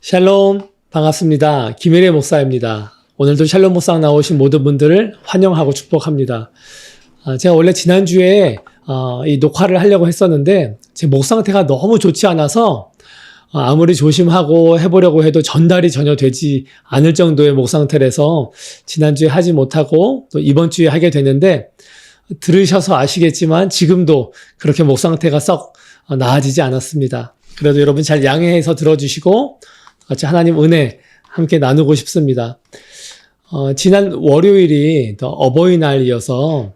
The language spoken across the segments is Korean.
샬롬 반갑습니다. 김일의 목사입니다. 오늘도 샬롬 목상 나오신 모든 분들을 환영하고 축복합니다. 아, 제가 원래 지난주에 어, 이 녹화를 하려고 했었는데 제 목 상태가 너무 좋지 않아서 어, 아무리 조심하고 해보려고 해도 전달이 전혀 되지 않을 정도의 목 상태라서 지난주에 하지 못하고 또 이번 주에 하게 되는데 들으셔서 아시겠지만 지금도 그렇게 목 상태가 썩 어, 나아지지 않았습니다. 그래도 여러분 잘 양해해서 들어주시고 같이 하나님 은혜 함께 나누고 싶습니다. 어, 지난 월요일이 더 어버이날이어서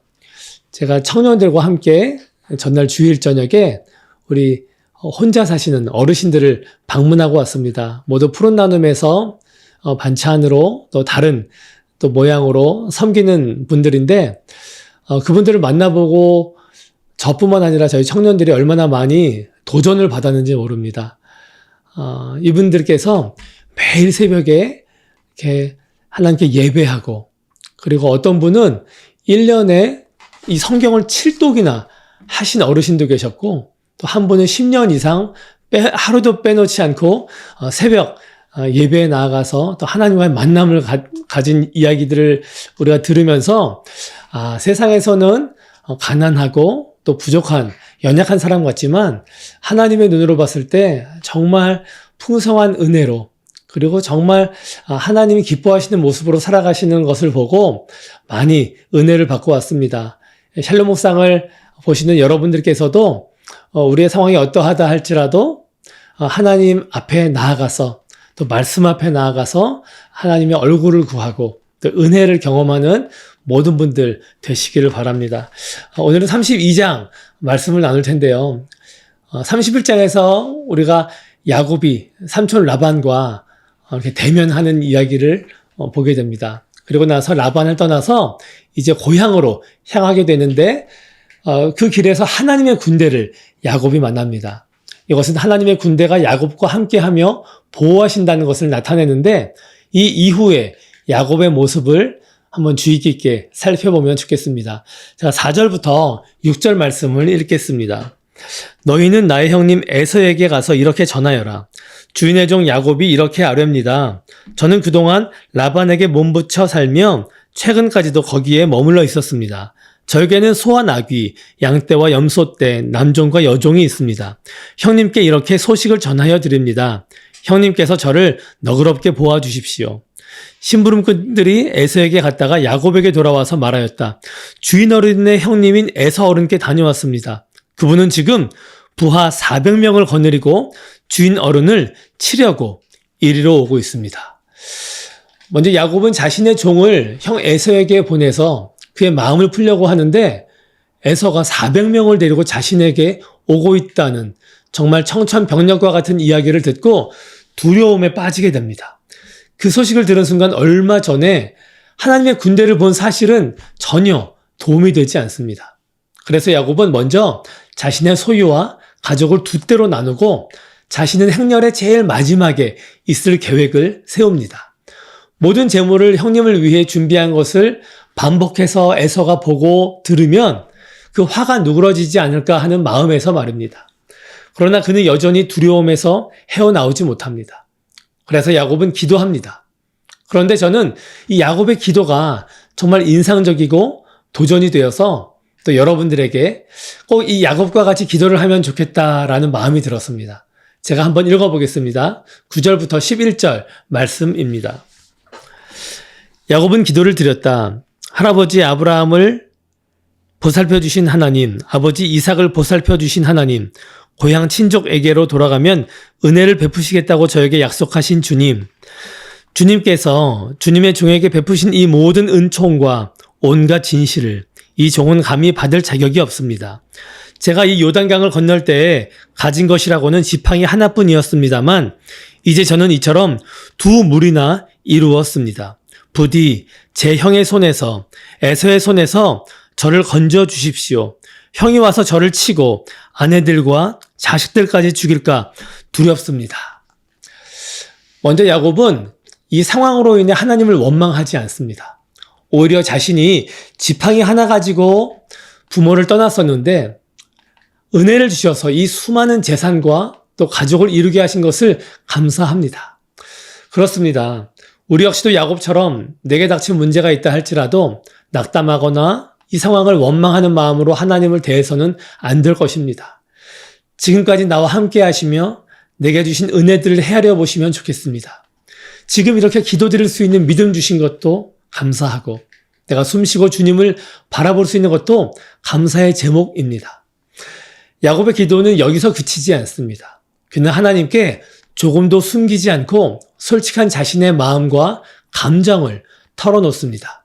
제가 청년들과 함께 전날 주일 저녁에 우리 혼자 사시는 어르신들을 방문하고 왔습니다. 모두 푸른 나눔에서 어, 반찬으로 또 다른 또 모양으로 섬기는 분들인데 어, 그분들을 만나보고 저뿐만 아니라 저희 청년들이 얼마나 많이 도전을 받았는지 모릅니다. 어, 이분들께서 매일 새벽에 이렇게 하나님께 예배하고 그리고 어떤 분은 1년에 이 성경을 7독이나 하신 어르신도 계셨고 또 한 분은 10년 이상 빼, 하루도 빼놓지 않고 어, 새벽 어, 예배에 나아가서 또 하나님과의 만남을 가, 진 이야기들을 우리가 들으면서 아, 세상에서는 어, 가난하고 또 부족한 연약한 사람 같지만 하나님의 눈으로 봤을 때 정말 풍성한 은혜로 그리고 정말 아, 하나님이 기뻐하시는 모습으로 살아가시는 것을 보고 많이 은혜를 받고 왔습니다. 샬롬 목상을 보시는 여러분들께서도 어, 우리의 상황이 어떠하다 할지라도 어, 하나님 앞에 나아가서 또 말씀 앞에 나아가서 하나님의 얼굴을 구하고 또 은혜를 경험하는 모든 분들 되시기를 바랍니다. 어, 오늘은 32장 말씀을 나눌 텐데요. 31장에서 우리가 야곱이 삼촌 라반과 이렇게 대면하는 이야기를 보게 됩니다. 그리고 나서 라반을 떠나서 이제 고향으로 향하게 되는데 어, 그 길에서 하나님의 군대를 야곱이 만납니다. 이것은 하나님의 군대가 야곱과 함께하며 보호하신다는 것을 나타내는데 이 이후에 야곱의 모습을 한번 주의 깊게 살펴보면 좋겠습니다. 자, 4절부터 6절 말씀을 읽겠습니다. 너희는 나의 형님 에서에게 가서 이렇게 전하여라. 주인의 종 야곱이 이렇게 아뢰입니다. 저는 그동안 라반에게 몸붙여 살며 최근까지도 거기에 머물러 있었습니다. 저에게는 소와 나귀, 양떼와 염소떼, 남종과 여종이 있습니다. 형님께 이렇게 소식을 전하여 드립니다. 형님께서 저를 너그럽게 보아 주십시오. 심부름꾼들이 에서에게 갔다가 야곱에게 돌아와서 말하였다. 주인 어른의 형님인 에서 어른께 다녀왔습니다. 그분은 지금 부하 400명을 거느리고 주인 어른을 치려고 이리로 오고 있습니다. 먼저 야곱은 자신의 종을 형 에서에게 보내서 그의 마음을 풀려고 하는데 에서가 400명을 데리고 자신에게 오고 있다는 정말 청천벽력과 같은 이야기를 듣고 두려움에 빠지게 됩니다. 그 소식을 들은 순간 얼마 전에 하나님의 군대를 본 사실은 전혀 도움이 되지 않습니다. 그래서 야곱은 먼저 자신의 소유와 가족을 두 대로 나누고 자신은 행렬의 제일 마지막에 있을 계획을 세웁니다. 모든 재물을 형님을 위해 준비한 것을 반복해서 에서가 보고 들으면 그 화가 누그러지지 않을까 하는 마음에서 말입니다. 그러나 그는 여전히 두려움에서 헤어나오지 못합니다. 그래서 야곱은 기도합니다. 그런데 저는 이 야곱의 기도가 정말 인상적이고 도전이 되어서 또 여러분들에게 꼭 이 야곱과 같이 기도를 하면 좋겠다라는 마음이 들었습니다. 제가 한번 읽어보겠습니다. 9절부터 11절 말씀입니다. 야곱은 기도를 드렸다. 할아버지 아브라함을 보살펴 주신 하나님, 아버지 이삭을 보살펴 주신 하나님, 고향 친족에게로 돌아가면 은혜를 베푸시겠다고 저에게 약속하신 주님, 주님께서 주님의 종에게 베푸신 이 모든 은총과 온갖 진실을 이 종은 감히 받을 자격이 없습니다. 제가 이 요단강을 건널 때에 가진 것이라고는 지팡이 하나뿐이었습니다만 이제 저는 이처럼 두 물이나 이루었습니다. 부디 제 형의 손에서 에서의 손에서 저를 건져 주십시오. 형이 와서 저를 치고 아내들과 자식들까지 죽일까 두렵습니다. 먼저 야곱은 이 상황으로 인해 하나님을 원망하지 않습니다. 오히려 자신이 지팡이 하나 가지고 부모를 떠났었는데 은혜를 주셔서 이 수많은 재산과 또 가족을 이루게 하신 것을 감사합니다. 그렇습니다. 우리 역시도 야곱처럼 내게 닥친 문제가 있다 할지라도 낙담하거나 이 상황을 원망하는 마음으로 하나님을 대해서는 안 될 것입니다. 지금까지 나와 함께 하시며 내게 주신 은혜들을 헤아려 보시면 좋겠습니다. 지금 이렇게 기도드릴 수 있는 믿음 주신 것도 감사하고 내가 숨 쉬고 주님을 바라볼 수 있는 것도 감사의 제목입니다. 야곱의 기도는 여기서 그치지 않습니다. 그는 하나님께 조금도 숨기지 않고 솔직한 자신의 마음과 감정을 털어놓습니다.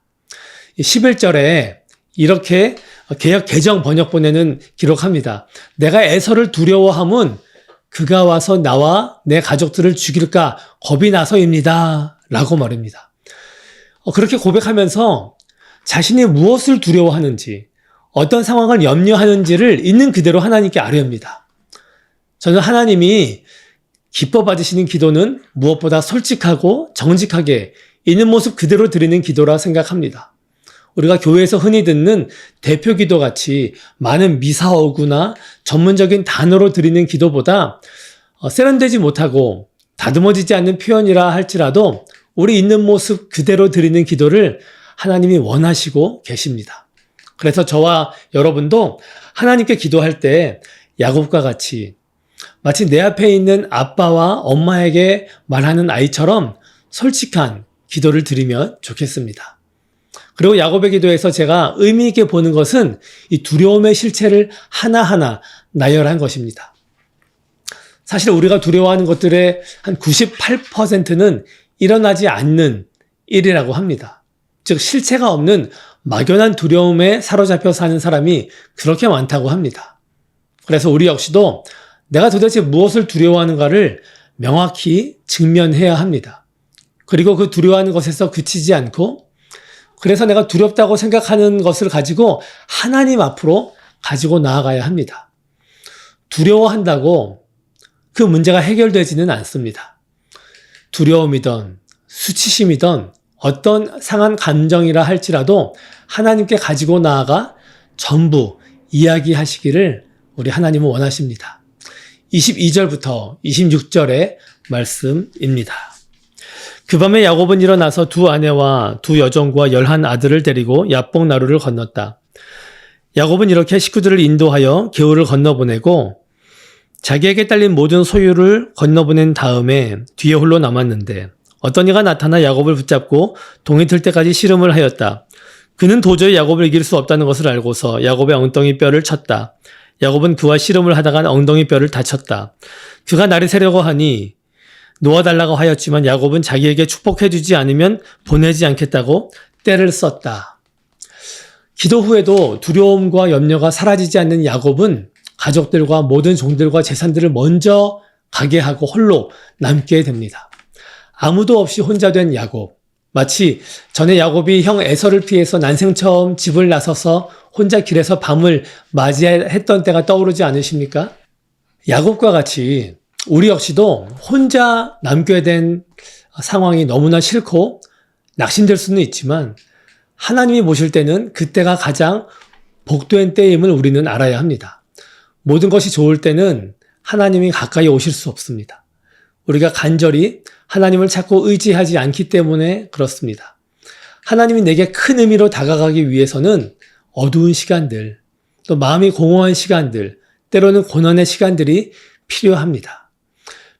11절에 이렇게 개혁 개정 번역본에는 기록합니다. 내가 에서를 두려워함은 그가 와서 나와 내 가족들을 죽일까 겁이 나서입니다. 라고 말입니다. 어, 그렇게 고백하면서 자신이 무엇을 두려워하는지, 어떤 상황을 염려하는지를 있는 그대로 하나님께 아뢰옵니다. 저는 하나님이 기뻐 받으시는 기도는 무엇보다 솔직하고 정직하게 있는 모습 그대로 드리는 기도라 생각합니다. 우리가 교회에서 흔히 듣는 대표 기도 같이 많은 미사어구나 전문적인 단어로 드리는 기도보다 어, 세련되지 못하고 다듬어지지 않는 표현이라 할지라도 우리 있는 모습 그대로 드리는 기도를 하나님이 원하시고 계십니다. 그래서 저와 여러분도 하나님께 기도할 때 야곱과 같이 마치 내 앞에 있는 아빠와 엄마에게 말하는 아이처럼 솔직한 기도를 드리면 좋겠습니다. 그리고 야곱의 기도에서 제가 의미 있게 보는 것은 이 두려움의 실체를 하나하나 나열한 것입니다. 사실 우리가 두려워하는 것들의 한 98%는 일어나지 않는 일이라고 합니다. 즉 실체가 없는 막연한 두려움에 사로잡혀 사는 사람이 그렇게 많다고 합니다. 그래서 우리 역시도 내가 도대체 무엇을 두려워하는가를 명확히 증명해야 합니다. 그리고 그 두려워하는 것에서 그치지 않고 그래서 내가 두렵다고 생각하는 것을 가지고 하나님 앞으로 가지고 나아가야 합니다. 두려워한다고 그 문제가 해결되지는 않습니다. 두려움이든 수치심이든 어떤 상한 감정이라 할지라도 하나님께 가지고 나아가 전부 이야기하시기를 우리 하나님은 원하십니다. 22절부터 26절의 말씀입니다. 그 밤에 야곱은 일어나서 두 아내와 두 여종과 열한 아들을 데리고 야복 나루를 건넜다. 야곱은 이렇게 식구들을 인도하여 겨울을 건너보내고 자기에게 딸린 모든 소유를 건너보낸 다음에 뒤에 홀로 남았는데 어떤 이가 나타나 야곱을 붙잡고 동이 틀 때까지 씨름을 하였다. 그는 도저히 야곱을 이길 수 없다는 것을 알고서 야곱의 엉덩이 뼈를 쳤다. 야곱은 그와 씨름을 하다가 엉덩이 뼈를 다쳤다. 그가 날이 새려고 하니 놓아달라고 하였지만 야곱은 자기에게 축복해주지 않으면 보내지 않겠다고 때를 썼다. 기도 후에도 두려움과 염려가 사라지지 않는 야곱은 가족들과 모든 종들과 재산들을 먼저 가게 하고 홀로 남게 됩니다. 아무도 없이 혼자 된 야곱. 마치 전에 야곱이 형 에서를 피해서 난생 처음 집을 나서서 혼자 길에서 밤을 맞이했던 때가 떠오르지 않으십니까? 야곱과 같이 우리 역시도 혼자 남게 된 상황이 너무나 싫고 낙심될 수는 있지만 하나님이 보실 때는 그때가 가장 복된 때임을 우리는 알아야 합니다. 모든 것이 좋을 때는 하나님이 가까이 오실 수 없습니다. 우리가 간절히 하나님을 찾고 의지하지 않기 때문에 그렇습니다. 하나님이 내게 큰 의미로 다가가기 위해서는 어두운 시간들, 또 마음이 공허한 시간들, 때로는 고난의 시간들이 필요합니다.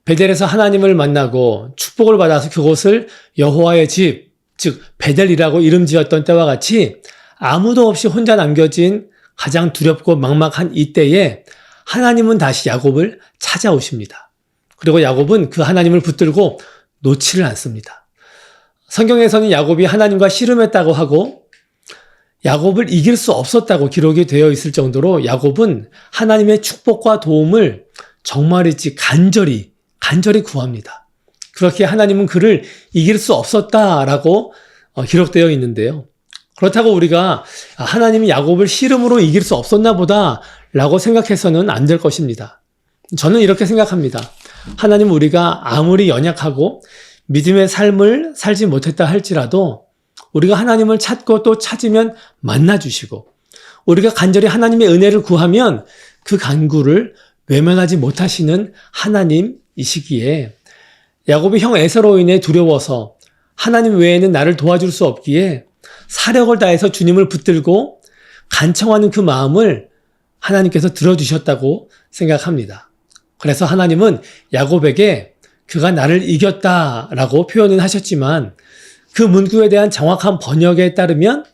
베델에서 하나님을 만나고 축복을 받아서 그곳을 여호와의 집, 즉 베델이라고 이름 지었던 때와 같이 아무도 없이 혼자 남겨진 가장 두렵고 막막한 이때에 하나님은 다시 야곱을 찾아오십니다. 그리고 야곱은 그 하나님을 붙들고 놓지를 않습니다. 성경에서는 야곱이 하나님과 씨름했다고 하고 야곱을 이길 수 없었다고 기록이 되어 있을 정도로 야곱은 하나님의 축복과 도움을 정말이지 간절히 간절히 구합니다. 그렇게 하나님은 그를 이길 수 없었다라고 어, 기록되어 있는데요. 그렇다고 우리가 하나님이 야곱을 씨름으로 이길 수 없었나 보다라고 생각해서는 안 될 것입니다. 저는 이렇게 생각합니다. 하나님 우리가 아무리 연약하고 믿음의 삶을 살지 못했다 할지라도 우리가 하나님을 찾고 또 찾으면 만나 주시고 우리가 간절히 하나님의 은혜를 구하면 그 간구를 외면하지 못하시는 하나님이시기에 야곱이 형 에서로 인해 두려워서 하나님 외에는 나를 도와줄 수 없기에 사력을 다해서 주님을 붙들고 간청하는 그 마음을 하나님께서 들어주셨다고 생각합니다. 그래서 하나님은 야곱에게 그가 나를 이겼다라고 표현은 하셨지만 그 문구에 대한 정확한 번역에 따르면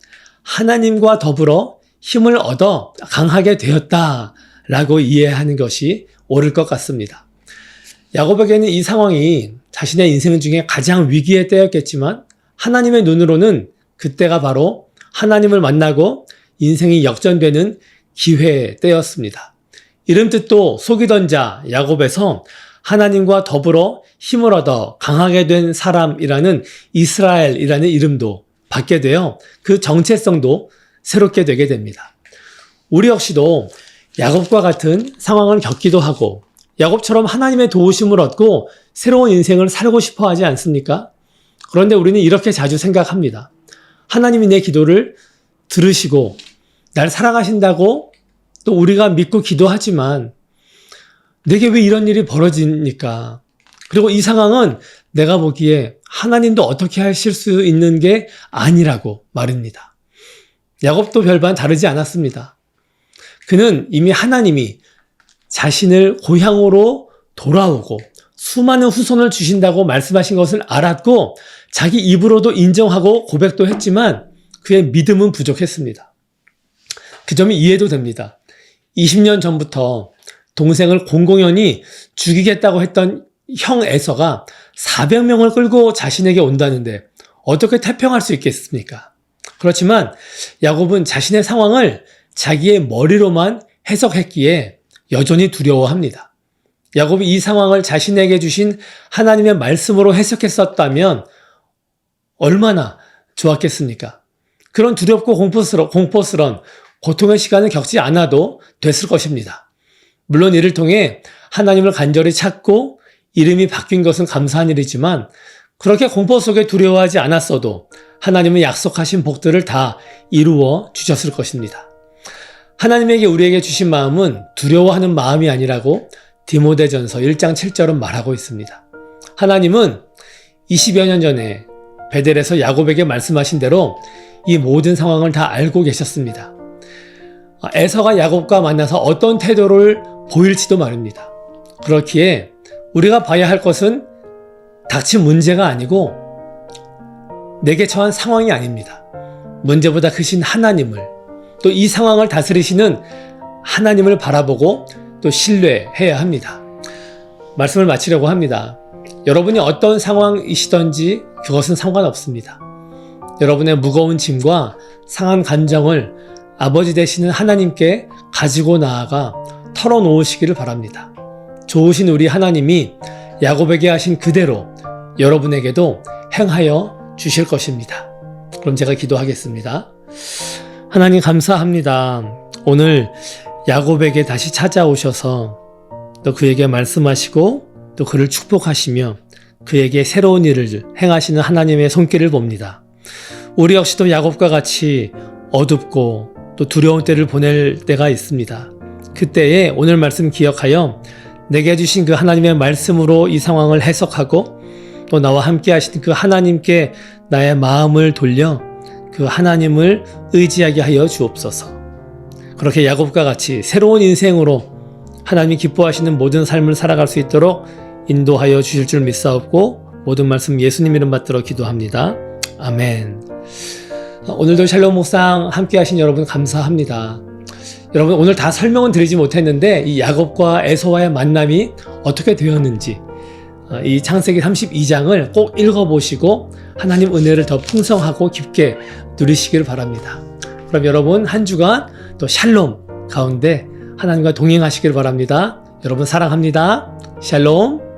하나님과 더불어 힘을 얻어 강하게 되었다라고 이해하는 것이 옳을 것 같습니다. 야곱에게는 이 상황이 자신의 인생 중에 가장 위기의 때였겠지만 하나님의 눈으로는 그때가 바로 하나님을 만나고 인생이 역전되는 기회의 때였습니다. 이름 뜻도 속이던 자 야곱에서 하나님과 더불어 힘을 얻어 강하게 된 사람이라는 이스라엘이라는 이름도 받게 되어 그 정체성도 새롭게 되게 됩니다. 우리 역시도 야곱과 같은 상황을 겪기도 하고 야곱처럼 하나님의 도우심을 얻고 새로운 인생을 살고 싶어 하지 않습니까? 그런데 우리는 이렇게 자주 생각합니다. 하나님이 내 기도를 들으시고 날 사랑하신다고 또 우리가 믿고 기도하지만 내게 왜 이런 일이 벌어지니까? 그리고 이 상황은 내가 보기에 하나님도 어떻게 하실 수 있는 게 아니라고 말입니다. 야곱도 별반 다르지 않았습니다. 그는 이미 하나님이 자신을 고향으로 돌아오고 수많은 후손을 주신다고 말씀하신 것을 알았고 자기 입으로도 인정하고 고백도 했지만 그의 믿음은 부족했습니다. 그 점이 이해도 됩니다. 20년 전부터 동생을 공공연히 죽이겠다고 했던 형 에서가 400명을 끌고 자신에게 온다는데 어떻게 태평할 수 있겠습니까? 그렇지만 야곱은 자신의 상황을 자기의 머리로만 해석했기에 여전히 두려워합니다. 야곱이 이 상황을 자신에게 주신 하나님의 말씀으로 해석했었다면 얼마나 좋았겠습니까? 그런 두렵고 공포스러, 공포스런 고통의 시간을 겪지 않아도 됐을 것입니다. 물론 이를 통해 하나님을 간절히 찾고 이름이 바뀐 것은 감사한 일이지만 그렇게 공포 속에 두려워하지 않았어도 하나님은 약속하신 복들을 다 이루어 주셨을 것입니다. 하나님에게 우리에게 주신 마음은 두려워하는 마음이 아니라고 디모데전서 1장 7절은 말하고 있습니다. 하나님은 20여 년 전에 베델에서 야곱에게 말씀하신 대로 이 모든 상황을 다 알고 계셨습니다. 에서가 야곱과 만나서 어떤 태도를 보일지도 말입니다. 그렇기에 우리가 봐야 할 것은 닥친 문제가 아니고 내게 처한 상황이 아닙니다. 문제보다 크신 하나님을 또 이 상황을 다스리시는 하나님을 바라보고 또 신뢰해야 합니다. 말씀을 마치려고 합니다. 여러분이 어떤 상황이시던지 그것은 상관없습니다. 여러분의 무거운 짐과 상한 감정을 아버지 되시는 하나님께 가지고 나아가 털어놓으시기를 바랍니다. 좋으신 우리 하나님이 야곱에게 하신 그대로 여러분에게도 행하여 주실 것입니다. 그럼 제가 기도하겠습니다. 하나님 감사합니다. 오늘 야곱에게 다시 찾아오셔서 또 그에게 말씀하시고 또 그를 축복하시며 그에게 새로운 일을 행하시는 하나님의 손길을 봅니다. 우리 역시도 야곱과 같이 어둡고 또 두려운 때를 보낼 때가 있습니다. 그때에 오늘 말씀 기억하여 내게 주신 그 하나님의 말씀으로 이 상황을 해석하고 또 나와 함께 하신 그 하나님께 나의 마음을 돌려 그 하나님을 의지하게 하여 주옵소서. 그렇게 야곱과 같이 새로운 인생으로 하나님이 기뻐하시는 모든 삶을 살아갈 수 있도록 인도하여 주실 줄 믿사옵고 모든 말씀 예수님 이름 받들어 기도합니다. 아멘. 오늘도 샬롬 목상 함께 하신 여러분 감사합니다. 여러분 오늘 다 설명은 드리지 못했는데 이 야곱과 에서와의 만남이 어떻게 되었는지 어, 이 창세기 32장을 꼭 읽어보시고 하나님 은혜를 더 풍성하고 깊게 누리시길 바랍니다. 그럼 여러분 한 주간 또 샬롬 가운데 하나님과 동행하시길 바랍니다. 여러분 사랑합니다. 샬롬.